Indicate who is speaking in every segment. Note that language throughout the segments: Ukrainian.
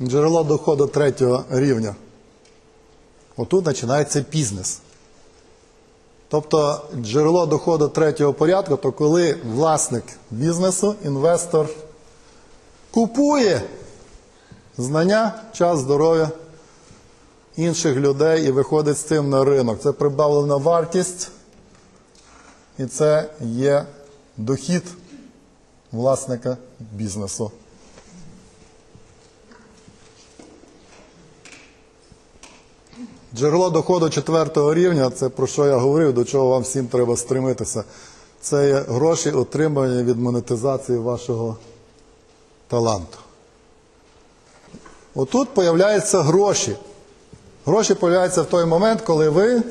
Speaker 1: Джерело доходу третього рівня. Отут починається бізнес. Тобто джерело доходу третього порядку, то коли власник бізнесу, інвестор купує знання, час, здоров'я інших людей і виходить з цим на ринок. Це прибавлена вартість, і це є дохід власника бізнесу. Джерело доходу четвертого рівня, це про що я говорив, до чого вам всім треба стремитися. Це є гроші, отримані від монетизації вашого таланту. Отут появляються гроші. Гроші появляються в той момент, коли ви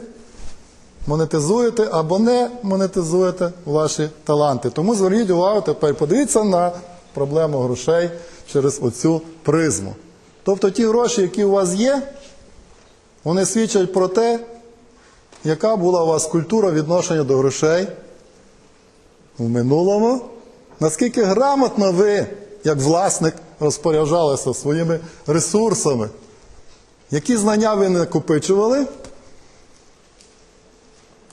Speaker 1: монетизуєте або не монетизуєте ваші таланти. Тому зверніть увагу тепер, подивіться на проблему грошей через оцю призму. Тобто ті гроші, які у вас є, вони свідчать про те, яка була у вас культура відношення до грошей в минулому, наскільки грамотно ви, як власник, розпоряджалися своїми ресурсами, які знання ви накопичували,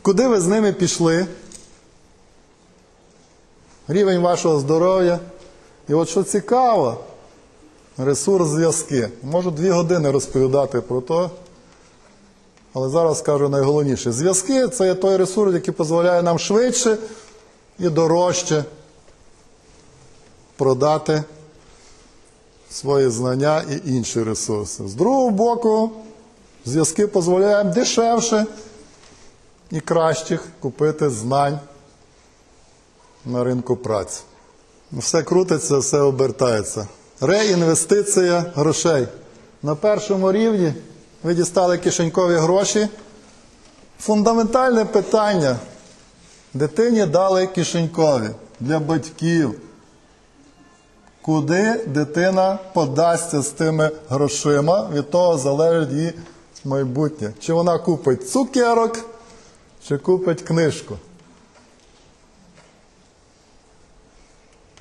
Speaker 1: куди ви з ними пішли, рівень вашого здоров'я. І от що цікаво, ресурс зв'язки. Можу дві години розповідати про те, але зараз скажу найголовніше. Зв'язки це той ресурс, який дозволяє нам швидше і дорожче продати свої знання і інші ресурси. З другого боку, зв'язки дозволяють дешевше і кращих купити знань на ринку праці. Все крутиться, все обертається. Реінвестиція грошей. На першому рівні ви дістали кишенькові гроші. Фундаментальне питання. Дитині дали кишенькові для батьків. Куди дитина подасться з тими грошима, від того залежить її майбутнє. Чи вона купить цукерок, чи купить книжку.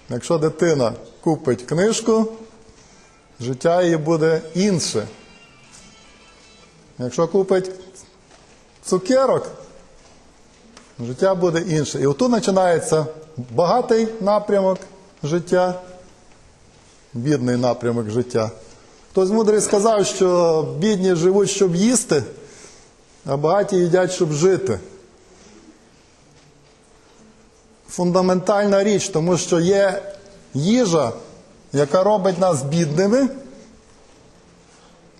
Speaker 1: Якщо дитина купить книжку, життя її буде інше. Якщо купить цукерок, життя буде інше. І отут починається багатий напрямок життя, бідний напрямок життя. Хтось мудрий сказав, що бідні живуть, щоб їсти, а багаті їдять, щоб жити. Фундаментальна річ, тому що є їжа, яка робить нас бідними,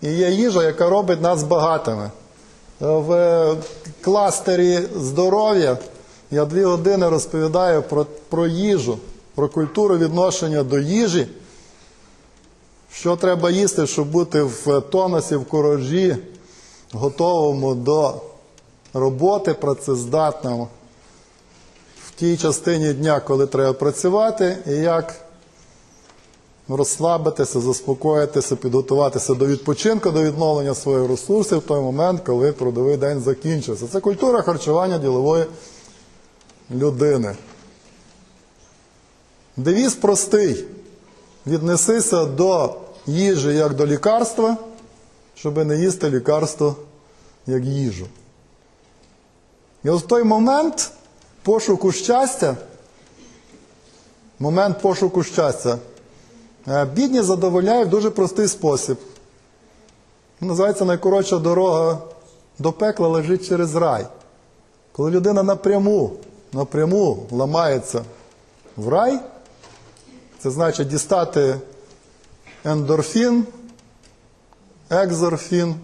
Speaker 1: і є їжа, яка робить нас багатими. В кластері здоров'я я дві години розповідаю про, про їжу, про культуру відношення до їжі, що треба їсти, щоб бути в тонусі, в куражі, готовому до роботи, працездатному в тій частині дня, коли треба працювати, і як розслабитися, заспокоїтися, підготуватися до відпочинку, до відновлення своїх ресурсів в той момент, коли трудовий день закінчиться. Це культура харчування ділової людини. Девіз простий. Віднесися до їжі як до лікарства, щоб не їсти лікарство як їжу. І от в той момент пошуку щастя, момент пошуку щастя, е, бідні задовольняють в дуже простий спосіб. Називається найкоротша дорога до пекла лежить через рай. Коли людина напряму, напряму ламається в рай, це значить дістати ендорфін, екзорфін.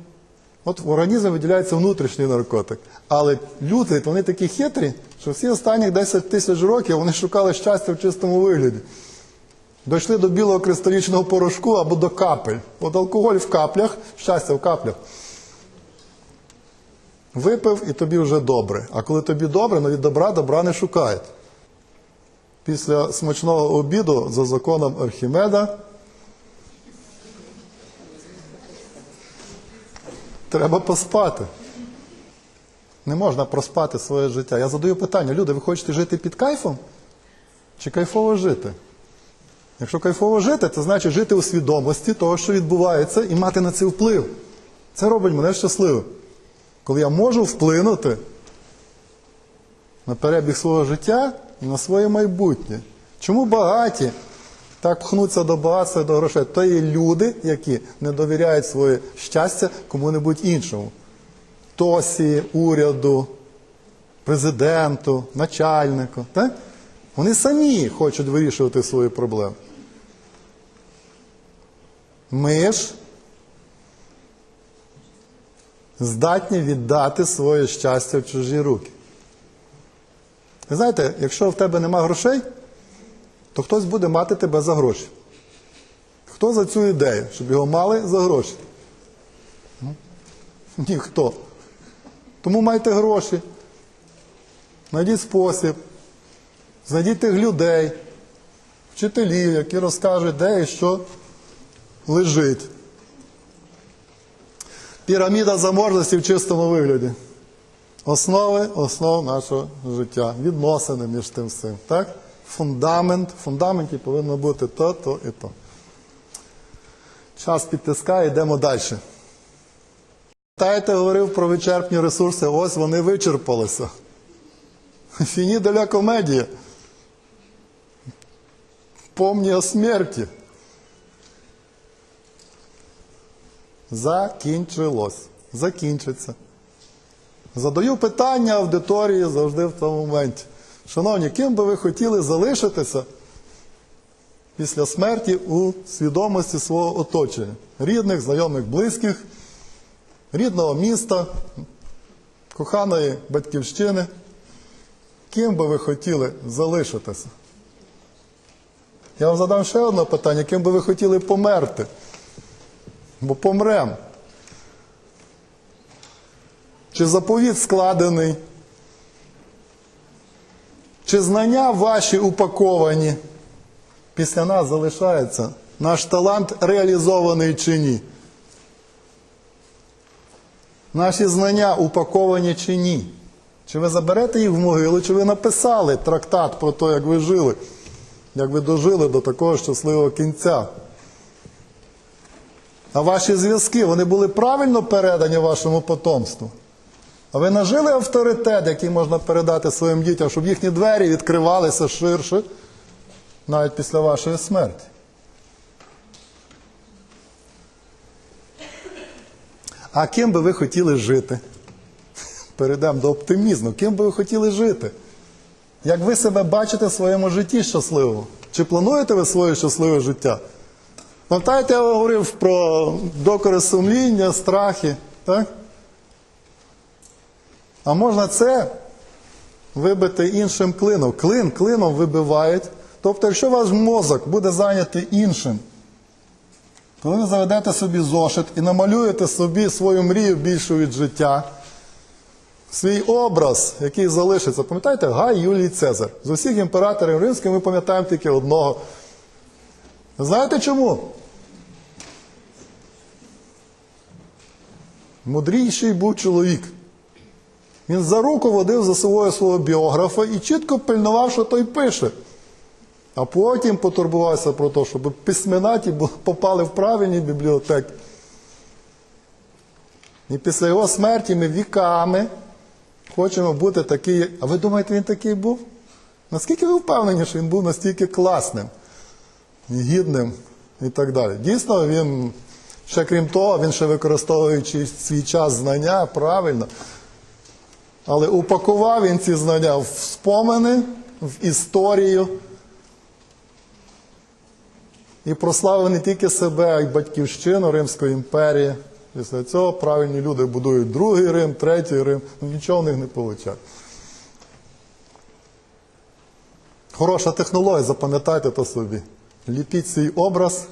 Speaker 1: От в організмі виділяється внутрішній наркотик. Але люди, вони такі хитрі, що всі останні 10 тисяч років вони шукали щастя в чистому вигляді. Дійшли до білого кристалічного порошку або до капель. От алкоголь в каплях, щастя в каплях. Випив і тобі вже добре. А коли тобі добре, ну від добра добра не шукають. Після смачного обіду за законом Архімеда треба поспати. Не можна проспати своє життя. Я задаю питання: люди, ви хочете жити під кайфом? Чи кайфово жити? Якщо кайфово жити, це значить жити у свідомості того, що відбувається, і мати на це вплив. Це робить мене щасливим. Коли я можу вплинути на перебіг свого життя і на своє майбутнє. Чому багаті так пхнуться до багатства і до грошей? То є люди, які не довіряють своє щастя кому-небудь іншому. Тосі, уряду, президенту, начальнику. Так? Вони самі хочуть вирішувати свої проблеми. Ми ж здатні віддати своє щастя в чужі руки. Ви знаєте, якщо в тебе нема грошей, то хтось буде мати тебе за гроші. Хто за цю ідею, щоб його мали за гроші? Ну, Ніхто. Тому майте гроші. Знайдіть спосіб. Знайдіть тих людей, вчителів, які розкажуть, де і що лежить. Піраміда заможності в чистому вигляді. Основи основ нашого життя. Відносини між тим всім. Так? Фундамент. В фундаменті повинно бути то, то і то. Час підтискає, йдемо далі. Пам'ятаєте, говорив про вичерпні ресурси, ось вони вичерпалися. Фіні деля комедія. Помні о смерті. Закінчилось. Закінчиться. Задаю питання аудиторії завжди в тому моменті. Шановні, ким би ви хотіли залишитися після смерті у свідомості свого оточення? Рідних, знайомих, близьких, рідного міста, коханої батьківщини. Ким би ви хотіли залишитися? Я вам задам ще одне питання, ким би ви хотіли померти? Бо помрем. Чи заповіт складений? Чи знання ваші упаковані? Після нас залишається наш талант реалізований чи ні? Наші знання упаковані чи ні? Чи ви заберете їх в могилу, чи ви написали трактат про те, як ви жили, як ви дожили до такого щасливого кінця? А ваші зв'язки, вони були правильно передані вашому потомству? А ви нажили авторитет, який можна передати своїм дітям, щоб їхні двері відкривалися ширше, навіть після вашої смерті? А ким би ви хотіли жити? Перейдемо до оптимізму. Ким би ви хотіли жити? Як ви себе бачите в своєму житті щасливого? Чи плануєте ви своє щасливе життя? Пам'ятаєте, я говорив про докори сумління, страхи, так? А можна це вибити іншим клином. Клин клином вибивають. Тобто, якщо ваш мозок буде зайнятий іншим, коли ви заведете собі зошит і намалюєте собі свою мрію більшу від життя, свій образ, який залишиться, пам'ятаєте, Гай Юлій Цезар. З усіх імператорів римських ми пам'ятаємо тільки одного. Знаєте чому? Мудріший був чоловік. Він за руку водив за собою свого біографа і чітко пильнував, що той пише. А потім потурбувався про те, щоб письменаті попали в правильні бібліотеки. І після його смерті ми віками хочемо бути такі. А ви думаєте, він такий був? Наскільки ви впевнені, що він був настільки класним, гідним і так далі? Дійсно, він, ще крім того, він ще використовуючи свій час знання правильно. Але упакував він ці знання в спомини, в історію. І прославив не тільки себе, а й батьківщину Римської імперії. Після цього правильні люди будують другий Рим, третій Рим. Ну, нічого в них не виходить. Хороша технологія, запам'ятайте то собі. Ліпіть свій образ,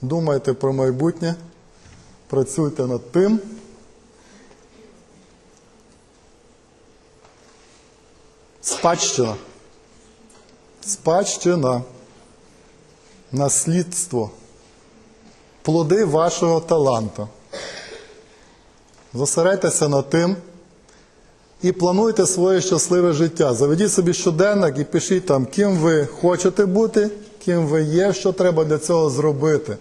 Speaker 1: думайте про майбутнє, працюйте над тим. Спадщина. Спадщина. Наслідство. Плоди вашого таланту. Зосередьтеся над тим і плануйте своє щасливе життя. Заведіть собі щоденник і пишіть там, ким ви хочете бути, ким ви є, що треба для цього зробити.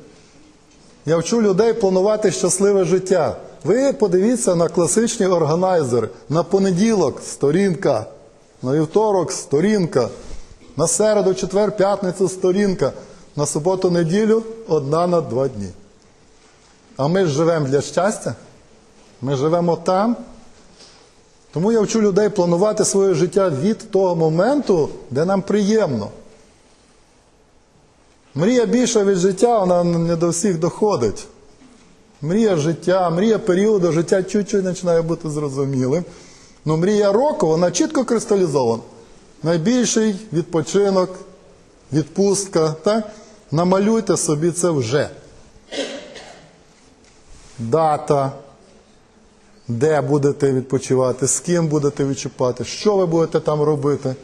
Speaker 1: Я вчу людей планувати щасливе життя. Ви подивіться на класичні органайзери. На понеділок сторінка, на вівторок сторінка, на середу, четвер, п'ятницю сторінка, на суботу, неділю одна на два дні. А ми ж живемо для щастя. Ми живемо там. Тому я вчу людей планувати своє життя від того моменту, де нам приємно. Мрія більша від життя, вона не до всіх доходить. Мрія життя, мрія періоду життя чуть-чуть починає бути зрозумілим. Ну, мрія року, вона чітко кристалізована. Найбільший відпочинок, відпустка. Так? Намалюйте собі це вже. Дата, де будете відпочивати, з ким будете відчіпати, що ви будете там робити.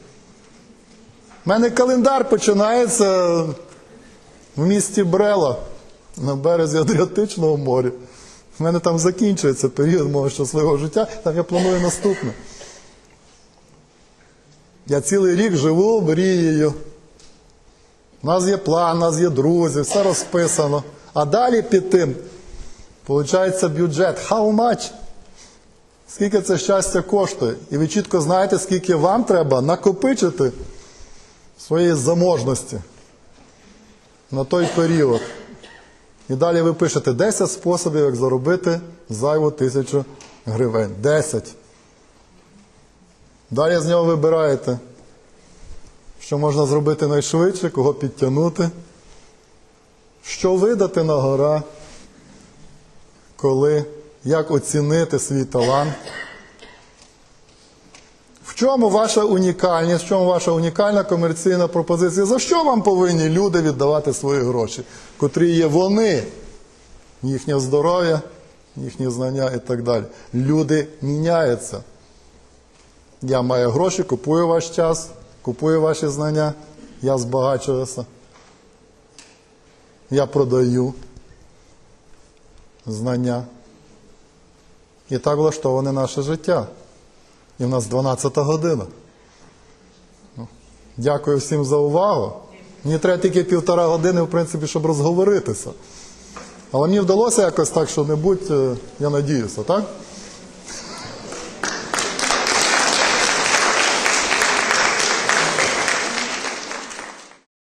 Speaker 1: У мене календар починається в місті Брела на березі Адріатичного моря. У мене там закінчується період мого щасливого життя, там я планую наступне. Я цілий рік живу мрією. У нас є план, у нас є друзі, все розписано. А далі під тим, виходить бюджет. How much? Скільки це щастя коштує? І ви чітко знаєте, скільки вам треба накопичити своєї заможності на той період. І далі ви пишете 10 способів, як заробити зайву тисячу гривень. 10. Далі з нього вибираєте, що можна зробити найшвидше, кого підтягнути, що видати на гора, коли, як оцінити свій талант. В чому ваша унікальність, в чому ваша унікальна комерційна пропозиція? За що вам повинні люди віддавати свої гроші, котрі є вони, їхнє здоров'я, їхні знання і так далі. Люди міняються. Я маю гроші, купую ваш час, купую ваші знання, я збагачуюся. Я продаю знання. І так влаштоване наше життя. І в нас 12 година. Ну, Дякую всім за увагу. Мені треба тільки півтора години, в принципі, щоб розговоритися. Але мені вдалося якось так, що-небудь, е, я надіюся, так?